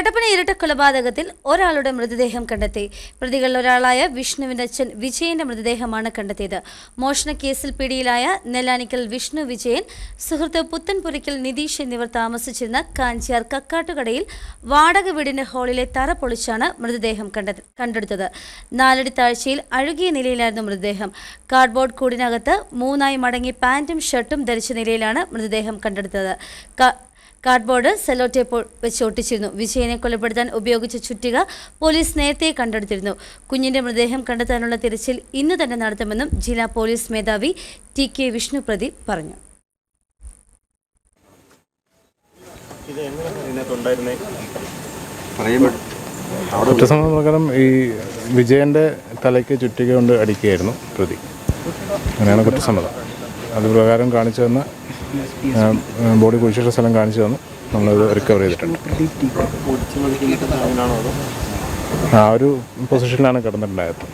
കട്ടപ്പന ഇരട്ട കൊലപാതകത്തിൽ ഒരാളുടെ മൃതദേഹം കണ്ടെത്തി. പ്രതികളിൽ ഒരാളായ വിഷ്ണുവിന്റെ അച്ഛൻ വിജയന്റെ മൃതദേഹമാണ് കണ്ടെത്തിയത്. മോഷണ കേസിൽ പിടിയിലായ നെല്ലാനിക്കൽ വിഷ്ണു വിജയൻ സുഹൃത്ത് പുത്തൻപുരയ്ക്കൽ നിതീഷ് എന്നിവർ താമസിച്ചിരുന്ന കാഞ്ചിയാർ കക്കാട്ടുകടയിൽ വാടക വീടിന്റെ ഹാളിലെ തറ പൊളിച്ചാണ് മൃതദേഹം കണ്ടെ- കണ്ടെടുത്തത്. നാലടി താഴ്ചയിൽ അഴുകിയ നിലയിലായിരുന്നു മൃതദേഹം. കാർഡ്ബോർഡ് കൂടിനകത്ത് മൂന്നായി മടങ്ങി പാന്റും ഷർട്ടും ധരിച്ച നിലയിലാണ് മൃതദേഹം കണ്ടെടുത്തത്. കാർഡ്ബോർഡ് സെല്ലോ ടേപ്പ് വെച്ച് ഒട്ടിച്ചിരുന്നു വിജയനെ കൊലപ്പെടുത്താൻ ഉപയോഗിച്ച ചുറ്റിക പോലീസ് നേരത്തെ കണ്ടെടുത്തിരുന്നു. കുഞ്ഞിന്റെ മൃതദേഹം കണ്ടെത്താനുള്ള തിരച്ചിൽ ഇന്ന് തന്നെ നടത്തുമെന്നും ജില്ലാ പോലീസ് മേധാവി ടി കെ വിഷ്ണു പ്രദീപ് പറഞ്ഞു. ഇത് എങ്ങനെ ഇതിനകത്തുണ്ടായിരുന്നേ? കുറ്റസമ്മതം പ്രകാരം ഈ വിജയന്റെ തലയ്ക്ക് ചുറ്റിക കൊണ്ട് അടിക്കുകയായിരുന്നു പ്രതി. അങ്ങനെയാണ് കുറ്റസമ്മതം. അത് പ്രകാരം കാണിച്ചു തന്ന ബോഡി കുഴിച്ചിട്ട സ്ഥലം കാണിച്ചു തന്നു. നമ്മളത് റിക്കവർ ചെയ്തിട്ടുണ്ട്. ആ ഒരു പൊസിഷനിലാണ് കിടന്നിട്ടുണ്ടായത്.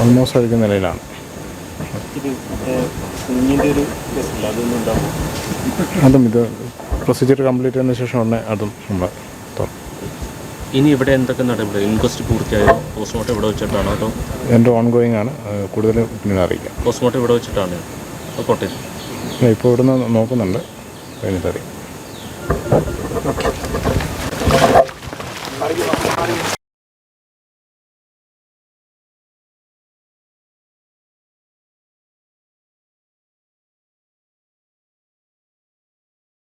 ഓൾമോസ്റ്റ് അഴിക്കുന്ന നിലയിലാണ്. അതും ഇത് പ്രൊസീജിയർ കംപ്ലീറ്റ് ചെയ്തതിന് ശേഷം ഉടനെ അതും നമ്മൾ തുറക്കും ഇനി ഇവിടെ എന്തൊക്കെ നടപടി? ഇൻക്വസ്റ്റ് പൂർത്തിയായോ? പോസ്റ്റ്മോർട്ടം ഇവിടെ വെച്ചിട്ടാണോ അതോ എന്റെ ഓൺ ഗോയിങ് ആണ് കൂടുതൽ പിന്നീട് അറിയിക്കാം. പോസ്റ്റ്മോർട്ടം ഇവിടെ വെച്ചിട്ടാണ്? കോട്ടയം ഇപ്പോൾ ഇവിടുന്ന് നോക്കുന്നുണ്ട്. കഴിഞ്ഞിട്ട് അറിയാം